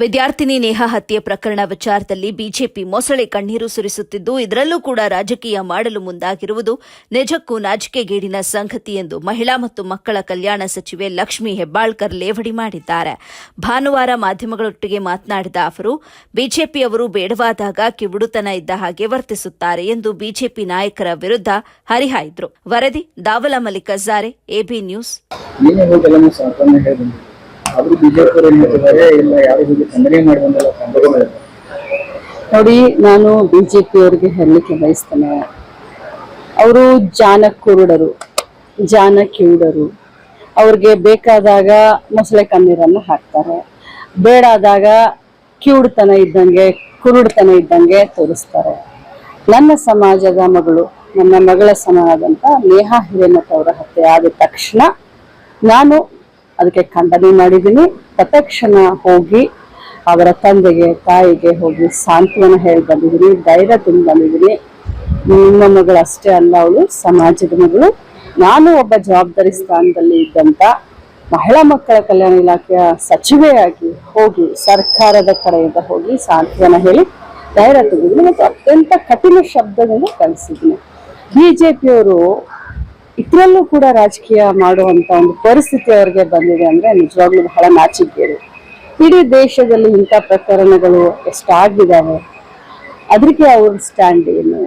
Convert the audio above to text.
ವಿದ್ಯಾರ್ಥಿನಿ ನೇಹಾ ಹತ್ಯೆ ಪ್ರಕರಣ ವಿಚಾರದಲ್ಲಿ ಬಿಜೆಪಿ ಮೊಸಳೆ ಕಣ್ಣೀರು ಸುರಿಸುತ್ತಿದ್ದು, ಇದರಲ್ಲೂ ಕೂಡ ರಾಜಕೀಯ ಮಾಡಲು ಮುಂದಾಗಿರುವುದು ನಿಜಕ್ಕೂ ನಾಚಿಕೆಗೇಡಿನ ಸಂಗತಿ ಎಂದು ಮಹಿಳಾ ಮತ್ತು ಮಕ್ಕಳ ಕಲ್ಯಾಣ ಸಚಿವೆ ಲಕ್ಷ್ಮೀ ಹೆಬ್ಬಾಳ್ಕರ್ ಲೇವಡಿ ಮಾಡಿದ್ದಾರೆ. ಭಾನುವಾರ ಮಾಧ್ಯಮಗಳೊಟ್ಟಿಗೆ ಮಾತನಾಡಿದ ಅವರು ಬಿಜೆಪಿಯವರು ಬೇಡವಾದಾಗ ಕಿವುಡುತನ ಇದ್ದ ಹಾಗೆ ವರ್ತಿಸುತ್ತಾರೆ ಎಂದು ಬಿಜೆಪಿ ನಾಯಕರ ವಿರುದ್ಧ ಹರಿಹಾಯ್ದರು. ವರದಿ ದಾವಲ ಮಲ್ಲಿಕ ಝಾರೆ ಎಬಿ ನ್ಯೂಸ್. ಆದ್ರೂ ಬಿಜೆಪಿ ಇಲ್ಲ ಯಾರು ಹೋಗಿ ಖಂಡನೆ ಮಾಡಿ ಬಂದಲ್ಲ ನೋಡಿ, ನಾನು ಬಿಜೆಪಿ ಅವರಿಗೆ ಹೇಳಲಿಕ್ಕೆ ಬಯಸ್ತೇನೆ. ಅವರು ಜಾನ ಕುರುಡರು ಜಾನ ಕಿವುಡರು ಅವ್ರಿಗೆ ಬೇಕಾದಾಗ ಮೊಸಳೆ ಕಣ್ಣೀರನ್ನು ಹಾಕ್ತಾರೆ. ಬೇಡಾದಾಗ ಕಿವುಡ್ತನ ಇದ್ದಂಗೆ, ಕುರುಡ್ತನ ಇದ್ದಂಗೆ ತೋರಿಸ್ತಾರೆ. ನನ್ನ ಸಮಾಜದ ಮಗಳು, ನನ್ನ ಮಗಳ ಸಮಾನದಂತ ನೇಹಾ ಹಿರೇಮಠ ಅವರ ಹತ್ಯೆ ಆದ ತಕ್ಷಣ ನಾನು ಅದಕ್ಕೆ ಖಂಡನೆ ಮಾಡಿದ್ದೀನಿ. ತತ್ಕ್ಷಣ ಹೋಗಿ ಅವರ ತಂದೆಗೆ, ತಾಯಿಗೆ ಹೋಗಿ ಸಾಂತ್ವನ ಹೇಳಿ ಬಂದಿದ್ದೀನಿ. ಧೈರ್ಯ ತುಂಬಿ ಬಂದಿದ್ದೀನಿ. ನಿಮ್ಮ ಮಗಳು ಅಷ್ಟೇ ಅಲ್ಲ, ಅವಳು ಸಮಾಜದ ಮಗಳು. ನಾನು ಒಬ್ಬ ಜವಾಬ್ದಾರಿ ಸ್ಥಾನದಲ್ಲಿ ಇದ್ದಂಥ ಮಹಿಳಾ ಮಕ್ಕಳ ಕಲ್ಯಾಣ ಇಲಾಖೆಯ ಸಚಿವೆಯಾಗಿ ಹೋಗಿ, ಸರ್ಕಾರದ ಕಡೆಯಿಂದ ಹೋಗಿ ಸಾಂತ್ವನ ಹೇಳಿ ಧೈರ್ಯ ತುಂಬಿದ್ದೀನಿ ಮತ್ತು ಅತ್ಯಂತ ಕಠಿಣ ಶಬ್ದದಿಂದ ಕಳಿಸಿದ್ದೀನಿ. ಬಿಜೆಪಿಯವರು ಇದರಲ್ಲೂ ಕೂಡ ರಾಜಕೀಯ ಮಾಡುವಂತ ಒಂದು ಪರಿಸ್ಥಿತಿ ಅವರಿಗೆ ಬಂದಿದೆ ಅಂದ್ರೆ ನಿಜವಾಗ್ಲೂ ಬಹಳ ನಾಚಿಕೇರಿ ಇಡೀ ದೇಶದಲ್ಲಿ ಇಂಥ ಪ್ರಕರಣಗಳು ಎಷ್ಟಾಗಿದ್ದಾವೆ ಅದಕ್ಕೆ ಅವ್ರ ಸ್ಟ್ಯಾಂಡ್ ಏನು?